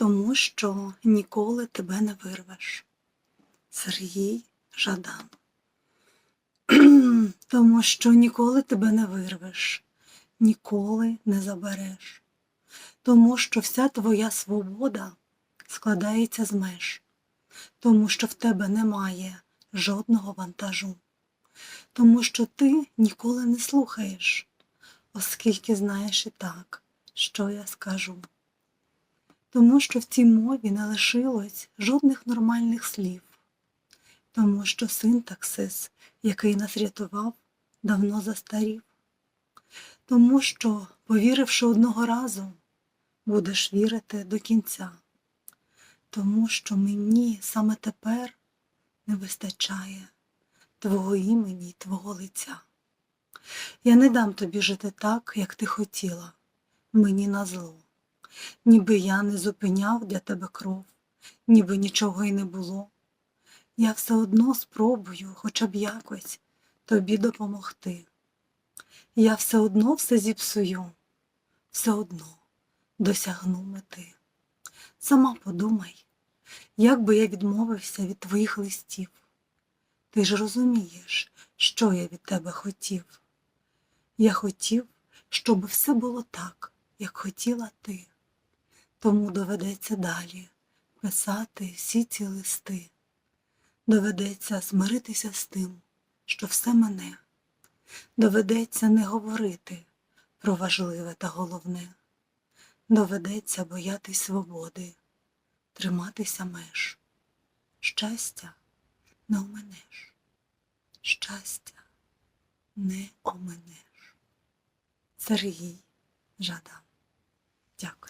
тому що ніколи тебе не вирвеш. Сергій Жадан. Тому що ніколи тебе не вирвеш, ніколи не забереш. Тому що вся твоя свобода складається з меж, тому що в тебе немає жодного вантажу, тому що ти ніколи не слухаєш, оскільки знаєш і так, що я скажу. Тому що в цій мові не лишилось жодних нормальних слів, тому що синтаксис, який нас рятував, давно застарів, тому що, повіривши одного разу, будеш вірити до кінця, тому що мені саме тепер не вистачає твого імені твого лиця. Я не дам тобі жити так, як ти хотіла, мені назло. Ніби я не зупиняв для тебе кров, ніби нічого й не було. Я все одно спробую хоча б якось тобі допомогти. Я все одно все зіпсую, все одно досягну мети. Сама подумай, як би я відмовився від твоїх листів. Ти ж розумієш, що я від тебе хотів. Я хотів, щоб все було так, як хотіла ти. Тому доведеться далі писати всі ці листи. Доведеться змиритися з тим, що все мене. Доведеться не говорити про важливе та головне. Доведеться боятись свободи, триматися меж. Щастя не оменеш. Щастя не оменеш. Сергій Жадан. Дякую.